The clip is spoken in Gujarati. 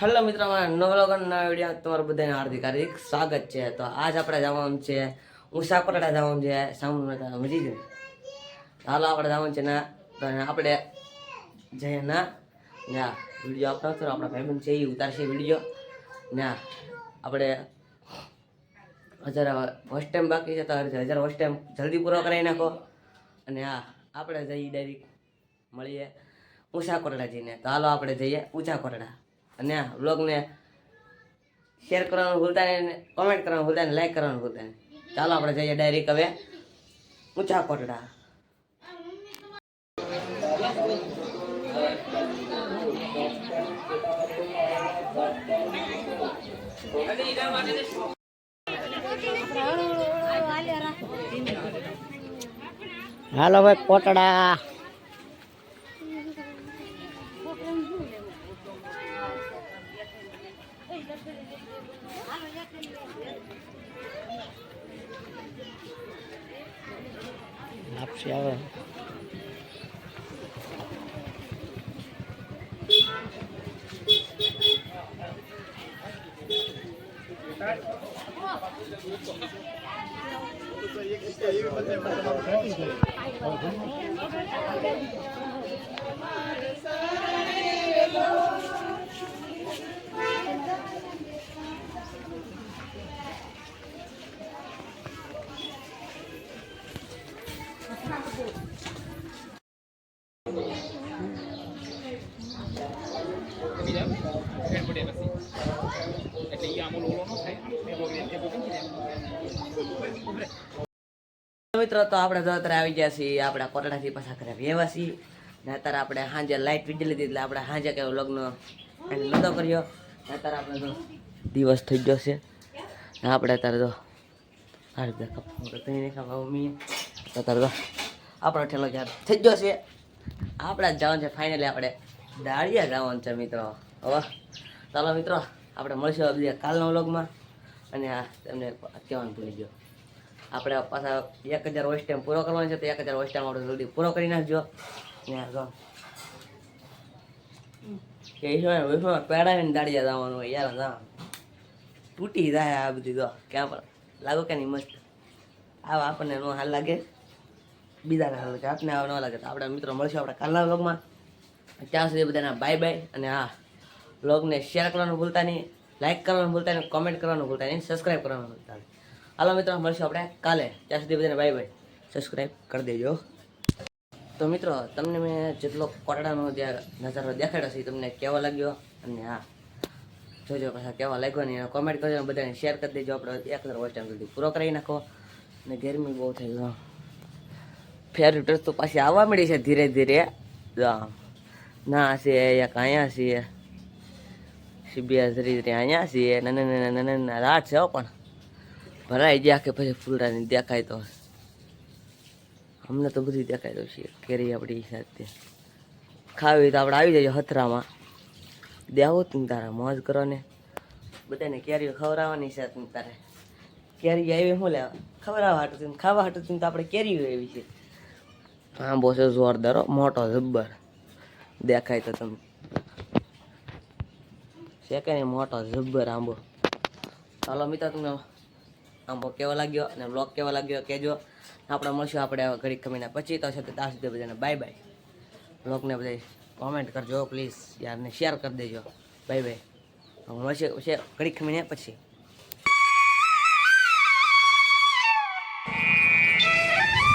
હેલો મિત્રો મારા નવલોગનના વીડિયો તમારું બધાને હાર્દિક હાર્દિક સ્વાગત છે. તો આજ આપણે જવાનું છે ઉષાપરડા જવાનું છે, સામું સમજી ગયું હાલો આપણે જવાનું છે ના આપણે જઈએ ના ના વીડિયો આપણા તો આપણા ભાઈબંધ છે એ ઉતારશે વીડિયો. ના આપણે હજાર ફર્સ્ટ ટાઈમ બાકી છે, તો હજાર ફર્સ્ટ ટાઈમ જલ્દી પૂરો કરાવી નાખો. અને હા આપણે જઈએ ડાયરેક્ટ મળીએ ઊંચા કોરડા જઈને તો હાલો આપણે જઈએ ઊંચા કોરડા અને બ્લોગને શેર કરવાનું ભૂલતા નહીં કોમેન્ટ કરવાનું ભૂલતા નહીં લાઈક કરવાનું ભૂલતા નહીં. ચાલો આપણે જઈએ ડાયરેક્ટ હવે ઊંચા કોટડા હાલો ભાઈ કોટડા લાપસી આવે મિત્રો, તો આપણે તો અત્યારે આવી ગયા છીએ, આપણા કોટડાથી પાછા ઘરે વ્યવા છીએ ને અત્યારે આપણે સાંજે લાઇટ વીજળી લીધી એટલે આપણે સાંજે કેવો લગ્ન એને નતો કર્યો. અત્યારે આપણે તો દિવસ થઈ ગયો છે. ને આપણે અત્યારે તો આ રીતે કપડું તો નહીં ખાવા મમ્મીએ. અત્યારે તો આપણો ઠેલો થઈ ગયો છે. આપણે જવાનું છે ફાઇનલી આપણે દાળિયા જવાનું છે મિત્રો. હવે ચાલો મિત્રો, આપણે મળશું બીજા કાલના વ્લોગમાં. અને આ તમને કહેવાનું ભૂલી ગયો. આપણે પાછા એક હજાર વોઇસ ટાઈમ પૂરો કરવાનો છે, તો એક હજાર વોઇસ ટાઈમ આપણે જલ્દી પૂરો કરી નાખજો. પેડાવીને દાડિયા જવાનું હોય, યાર જવાનું તૂટી જાય આ બધી તો ક્યાં પણ લાગો કે નહીં મસ્ત. આવા આપણને નો હાલ લાગે. બીજાને લાગે આપને આવા ન લાગે. તો આપણે મિત્રો મળશું આપણે કાલના વ્લોગમાં ત્યાં સુધી બધાના બાય બાય અને હા વ્લોગને શેર કરવાનું ભૂલતા નહીં લાઈક કરવાનું ભૂલતા નહીં કોમેન્ટ કરવાનું ભૂલતા નહીં સબસ્ક્રાઈબ કરવાનું ભૂલતા નહીં. હાલો મિત્રો, મળશું આપણે કાલે. ત્યાં સુધી બધાને બાય બાય સબસ્ક્રાઈબ કરી દેજો. તો મિત્રો, તમને મેં જેટલો કોટડાનો જે નજારો દેખાડ્યો છે તમને કેવો લાગ્યો? અને હા, જોજો પાછા કેવા લાગ્યો ને કોમેન્ટ કરજો બધાને શેર કરી દેજો. આપણે એક હજાર વોચ ટાઈમ સુધી પૂરો કરી નાખો. અને ગરમી બહુ થઈ ગયો ફેર ડ્રેસ તો પાછી આવવા મળી છે ધીરે ધીરે. ના છે, એક અહીંયા છીએ સીબીઆઈ ધીરે ધીરે અહીંયા છીએ નાના નાના નાના રાત છે પણ. ભરાઈ ગયા કે પછી ફૂલડાની દેખાય તો. અમને તો બધી દેખાય તો છે. કેરી આપણી સાથે ખાવી તો આપણે આવી જઈએ હથરામાં. દેવો તું તારા, મોજ કરો ને. બધાને કેરીઓ ખવડાવવાની છે તારે. કેરી આવી શું લેવા? ખવડાવવા હાટું ખાવા હાટું તો આપણે કેરીઓ એવી છે. આંબો છે જોરદાર મોટો જબ્બર. દેખાય તો તમે છે કે નહીં મોટો જબ્બર આંબો? ચાલો મિત્રો, તમને આંબો કેવો લાગ્યો અને બ્લોગ કેવો લાગ્યો કહેજો આપણે મળશું આપણે ઘડીક કમીના. પછી તો છે ત્યાં સુધી બધાને બાય બાય બ્લોગને બધા કોમેન્ટ કરજો પ્લીઝ યારને શેર કરી દેજો. બાય બાય મળશે ઘડીક ખમીને પછી.